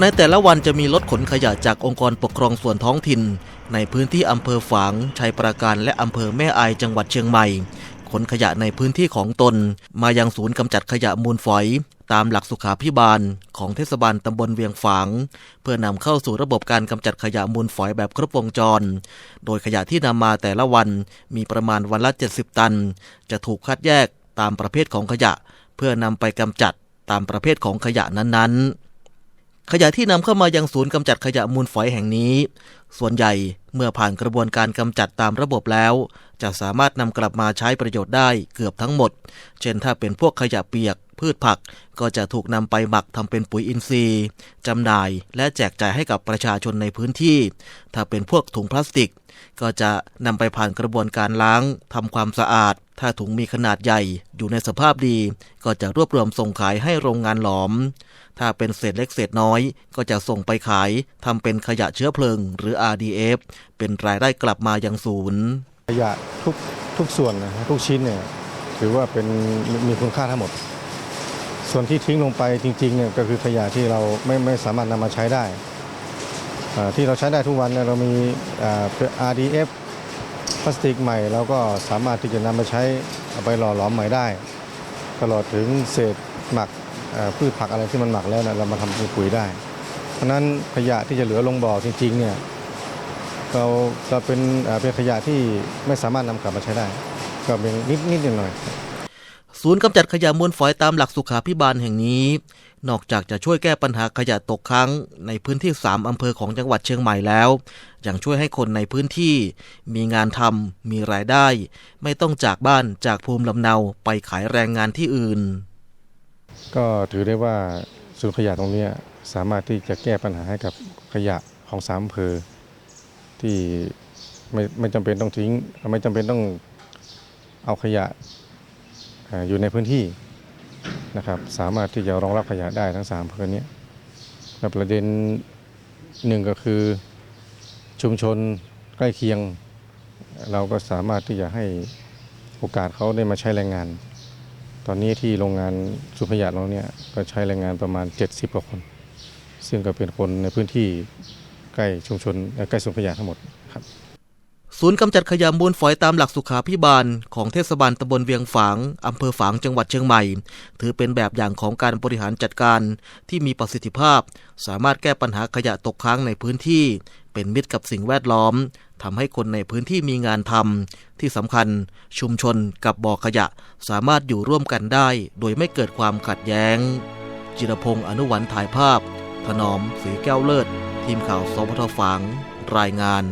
ในแต่ละวันจะมีรถขนขยะจากองค์กรปกครองส่วนท้องถิ่น ในพื้นที่อำเภอฝางชัยปราการและอำเภอแม่อายจังหวัดเชียงใหม่ ขนขยะในพื้นที่ของตน มายังศูนย์กำจัดขยะมูลฝอย ตามหลักสุขาพิบาล ของเทศบาลตำบลเวียงฝาง เพื่อนำเข้าสู่ระบบการกำจัดขยะมูลฝอยแบบครบวงจร โดยขยะที่นำมาแต่ละวันมีประมาณวันละ 70 ตัน จะถูกคัดแยกตามประเภทของขยะ เพื่อนำไปกำจัดตามประเภทของขยะนั้นๆ ขยะที่นำเข้ามายังศูนย์กำจัดขยะมูลฝอยแห่งนี้ ส่วนใหญ่เมื่อผ่านกระบวนการกำจัดตามระบบแล้ว จะสามารถนำกลับมาใช้ประโยชน์ได้เกือบทั้งหมด เช่นถ้าเป็นพวกขยะเปียก พืชผักก็จะถูกนำไปหมักทำเป็นปุ๋ยอินทรีย์จำหน่ายและแจกจ่ายให้กับประชาชนในพื้นที่ ถ้าเป็นพวกถุงพลาสติก ก็จะนำไปผ่านกระบวนการล้างทำความสะอาด ถ้าถุงมีขนาดใหญ่อยู่ในสภาพดี ก็จะรวบรวมส่งขายให้โรงงานหลอม ถ้าเป็นเศษเล็กเศษน้อย ก็จะส่งไปขายทำเป็นขยะเชื้อเพลิง หรือ RDF เป็นรายได้กลับมายังศูนย์ ขยะทุกทุกส่วนนะฮะทุกชิ้นเนี่ยถือว่าเป็นมีคุณค่าทั้งหมด ส่วนที่ทิ้งลงไปจริงๆเนี่ยก็คือขยะที่เราไม่ไม่สามารถนำมาใช้ได้ ที่เราใช้ได้ทุกวันเนี่ยเรามี RDF พลาสติกใหม่เราก็สามารถที่จะนำมาใช้เอาไปหล่อหลอมใหม่ได้ ตลอดถึงเศษหมักพืชผักอะไรที่มันหมักแล้วนะเรามาทำเป็นปุ๋ยได้ เพราะนั้นขยะที่จะเหลือลงบ่อจริงๆเนี่ยเราเราเป็นเป็นขยะที่ไม่สามารถนำกลับมาใช้ได้ ก็เป็นนิดนิดหน่อย ศูนย์กำจัดขยะมูลฝอยตามหลักสุขาพิบาลแห่งนี้ นอกจากจะช่วยแก้ปัญหาขยะตกค้างในพื้นที่ 3 อำเภอของจังหวัดเชียงใหม่แล้ว ยังช่วยให้คนในพื้นที่ มีงานทำมีรายได้ ไม่ต้องจากบ้านจากภูมิลำเนาไปขายแรงงานที่อื่น ก็ถือได้ว่าศูนย์ขยะตรงนี้สามารถที่จะแก้ปัญหาให้กับขยะของสามอำเภอที่ไม่ไม่จำเป็นต้องทิ้ง ไม่จำเป็นต้องเอาขยะ อยู่ในพื้นที่นะครับ สามารถที่จะรองรับขยะได้ทั้งสามอำเภอนี้และประเด็นหนึ่งก็คือชุมชนใกล้เคียง เราก็สามารถที่จะให้โอกาสเขาได้มาใช้แรงงาน ตอนนี้ที่โรงงานสุขยะเราเนี่ยก็ใช้แรงงานประมาณ 70กว่าคน ซึ่งก็เป็นคนในพื้นที่ใกล้ชุมชนใกล้สุขยะทั้งหมดครับ ศูนย์กำจัดขยะมูลฝอยตามหลักสุขาพิบาล ของเทศบาลตำบลเวียงฝาง อำเภอฝางจังหวัดเชียงใหม่ ถือเป็นแบบอย่างของการบริหารจัดการที่มีประสิทธิภาพ สามารถแก้ปัญหาขยะตกค้างในพื้นที่ เป็นมิตรกับสิ่งแวดล้อมทำให้คนในพื้นที่มีงานทำที่สำคัญ ชุมชนกับบ่อขยะสามารถอยู่ร่วมกันได้ โดยไม่เกิดความขัดแย้ง จิรพงศ์อนุวันถ่ายภาพ ถนอมสีแก้วเลิศ ทีมข่าวสพทฝาง รายงาน